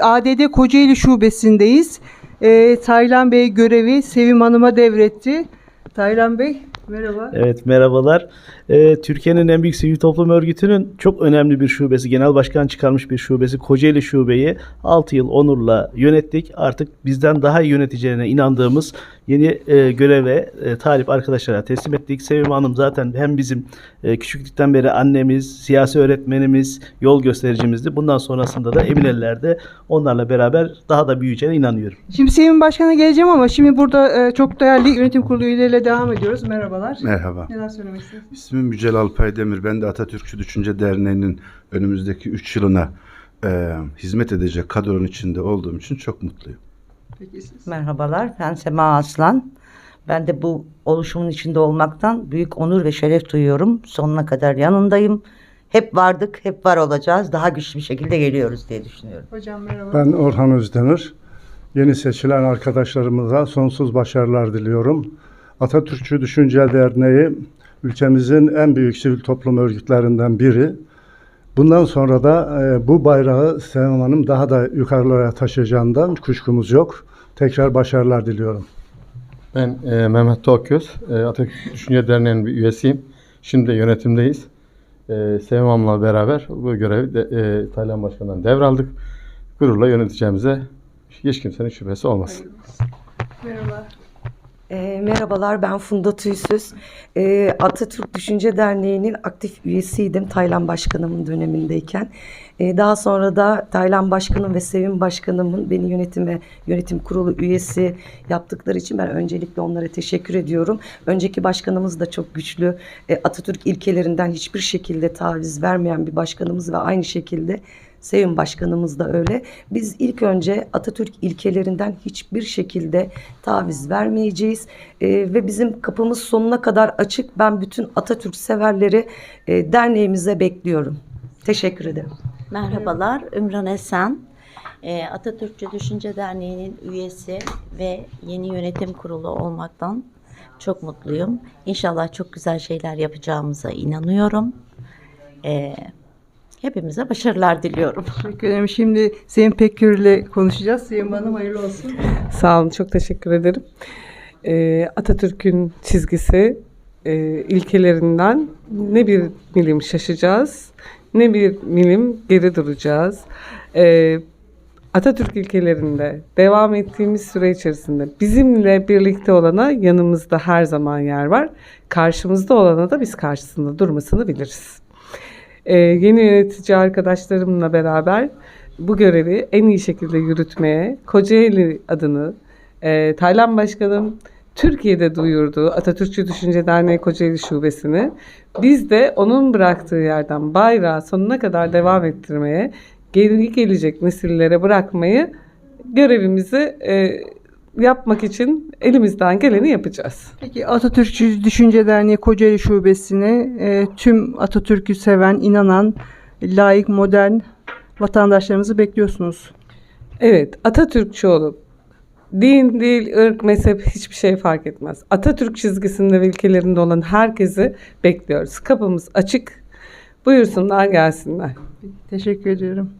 ADD Kocaeli Şubesindeyiz. Ee, Taylan Bey görevi Sevim Hanım'a devretti. Taylan Bey merhaba. Evet merhabalar. Ee, Türkiye'nin en büyük sivil toplum örgütünün çok önemli bir şubesi, genel başkan çıkarmış bir şubesi Kocaeli Şubeyi 6 yıl onurla yönettik. Artık bizden daha iyi yöneteceğine inandığımız yeni e, göreve e, talip arkadaşlara teslim ettik. Sevim Hanım zaten hem bizim e, küçüklükten beri annemiz, siyasi öğretmenimiz, yol göstericimizdi. Bundan sonrasında da emin ellerde onlarla beraber daha da büyüyeceğine inanıyorum. Şimdi Sevim Başkan'a geleceğim ama şimdi burada e, çok değerli yönetim kurulu üyeleriyle devam ediyoruz. Merhabalar. Merhaba. Neler söylemek istersiniz? İsmim Yücel Alpay Demir. Ben de Atatürkçü Düşünce Derneği'nin önümüzdeki 3 yılına e, hizmet edecek kadronun içinde olduğum için çok mutluyum. Peki siz? Merhabalar, ben Sema Aslan. Ben de bu oluşumun içinde olmaktan büyük onur ve şeref duyuyorum. Sonuna kadar yanındayım. Hep vardık, hep var olacağız. Daha güçlü bir şekilde geliyoruz diye düşünüyorum. Hocam merhaba. Ben Orhan Özdemir. Yeni seçilen arkadaşlarımıza sonsuz başarılar diliyorum. Atatürkçü Düşünce Derneği ülkemizin en büyük sivil toplum örgütlerinden biri. Bundan sonra da e, bu bayrağı Sevim Hanım daha da yukarılara taşıyacağından kuşkumuz yok. Tekrar başarılar diliyorum. Ben e, Mehmet Tokyöz, e, Atatürk Düşünce Derneği'nin bir üyesiyim. Şimdi de yönetimdeyiz. E, Sevim Hanım'la beraber bu görevi de, e, Taylan Başkan'dan devraldık. Gururla yöneteceğimize hiç kimsenin şüphesi olmasın. Merhaba. E, merhabalar ben Funda Tüysüz. E, Atatürk Düşünce Derneği'nin aktif üyesiydim Taylan Başkanımın dönemindeyken. E, daha sonra da Taylan Başkanım ve Sevim Başkanımın beni yönetime, yönetim kurulu üyesi yaptıkları için ben öncelikle onlara teşekkür ediyorum. Önceki başkanımız da çok güçlü. E, Atatürk ilkelerinden hiçbir şekilde taviz vermeyen bir başkanımız ve aynı şekilde Sevim Başkanımız da öyle. Biz ilk önce Atatürk ilkelerinden hiçbir şekilde taviz vermeyeceğiz. Ee, ve bizim kapımız sonuna kadar açık. Ben bütün Atatürk severleri e, derneğimize bekliyorum. Teşekkür ederim. Merhabalar, Ümran Esen. Ee, Atatürkçü Düşünce Derneği'nin üyesi ve yeni yönetim kurulu olmaktan çok mutluyum. İnşallah çok güzel şeyler yapacağımıza inanıyorum. Ee, hepimize başarılar diliyorum. Teşekkür ederim. Şimdi Sevim Pekkür ile konuşacağız. Sevim Hanım hayırlı olsun. Sağ olun, çok teşekkür ederim. Ee, Atatürk'ün çizgisi, e, ilkelerinden ne bir milim şaşacağız, ne bir milim geri duracağız. Ee, Atatürk ilkelerinde devam ettiğimiz süre içerisinde bizimle birlikte olana yanımızda her zaman yer var. Karşımızda olana da biz karşısında durmasını biliriz. Ee, yeni yönetici arkadaşlarımla beraber bu görevi en iyi şekilde yürütmeye Kocaeli adını e, Taylan Başkanım Türkiye'de duyurduğu Atatürkçü Düşünce Derneği Kocaeli Şubesi'ni. Biz de onun bıraktığı yerden bayrağı sonuna kadar devam ettirmeye, geri gelecek nesillere bırakmayı görevimizi e, yapmak için elimizden geleni yapacağız. Peki Atatürkçü Düşünce Derneği Kocaeli Şubesi'ne e, tüm Atatürk'ü seven, inanan, layık, modern vatandaşlarımızı bekliyorsunuz. Evet, Atatürkçü olup din, dil, ırk, mezhep hiçbir şey fark etmez. Atatürk çizgisinde ve ilkelerinde olan herkesi bekliyoruz. Kapımız açık. Buyursunlar gelsinler. Teşekkür ediyorum.